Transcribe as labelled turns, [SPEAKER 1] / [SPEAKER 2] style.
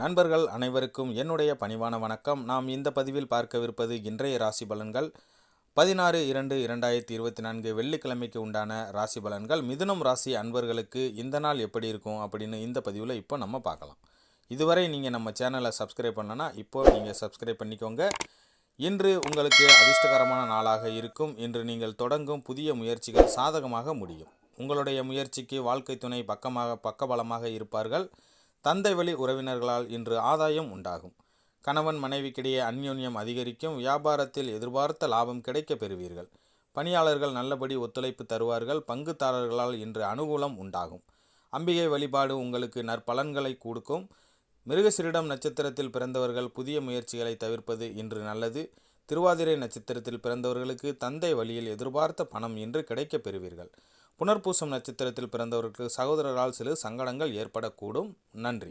[SPEAKER 1] நண்பர்கள் அனைவருக்கும் என்னுடைய பணிவான வணக்கம். நாம் இந்த பதிவில் பார்க்கவிருப்பது இன்றைய ராசி பலன்கள். பதினாறு இரண்டு இரண்டாயிரத்தி இருபத்தி நான்கு வெள்ளிக்கிழமைக்கு உண்டான ராசி பலன்கள். மிதுனம் ராசி அன்பர்களுக்கு இந்த நாள் எப்படி இருக்கும் அப்படின்னு இந்த பதிவில் இப்போ நம்ம பார்க்கலாம். இதுவரை நீங்கள் நம்ம சேனலை சப்ஸ்கிரைப் பண்ணலன்னா இப்போ நீங்கள் சப்ஸ்கிரைப் பண்ணிக்கோங்க. இன்று உங்களுக்கு அதிர்ஷ்டகரமான நாளாக இருக்கும். இன்று நீங்கள் தொடங்கும் புதிய முயற்சிகள் சாதகமாக முடியும். உங்களுடைய முயற்சிக்கு வாழ்க்கை துணை பக்கமாக பக்கபலமாக இருப்பார்கள். தந்தை வழி உறவினர்களால் இன்று ஆதாயம் உண்டாகும். கணவன் மனைவிக்கிடையே அந்யோன்யம் அதிகரிக்கும். வியாபாரத்தில் எதிர்பார்த்த லாபம் கிடைக்கப் பெறுவீர்கள். பணியாளர்கள் நல்லபடி ஒத்துழைப்பு தருவார்கள். பங்குதாரர்களால் இன்று அனுகூலம் உண்டாகும். அம்பிகை வழிபாடு உங்களுக்கு நற்பலன்களை கொடுக்கும். மிருகசிரிடம் நட்சத்திரத்தில் பிறந்தவர்கள் புதிய முயற்சிகளை தவிர்ப்பது இன்று நல்லது. திருவாதிரை நட்சத்திரத்தில் பிறந்தவர்களுக்கு தந்தை வழியில் எதிர்பார்த்த பணம் இன்று கிடைக்கப் பெறுவீர்கள். புனர்பூசம் நட்சத்திரத்தில் பிறந்தவர்களுக்கு சகோதரரால் சில சங்கடங்கள் ஏற்படக்கூடும். நன்றி.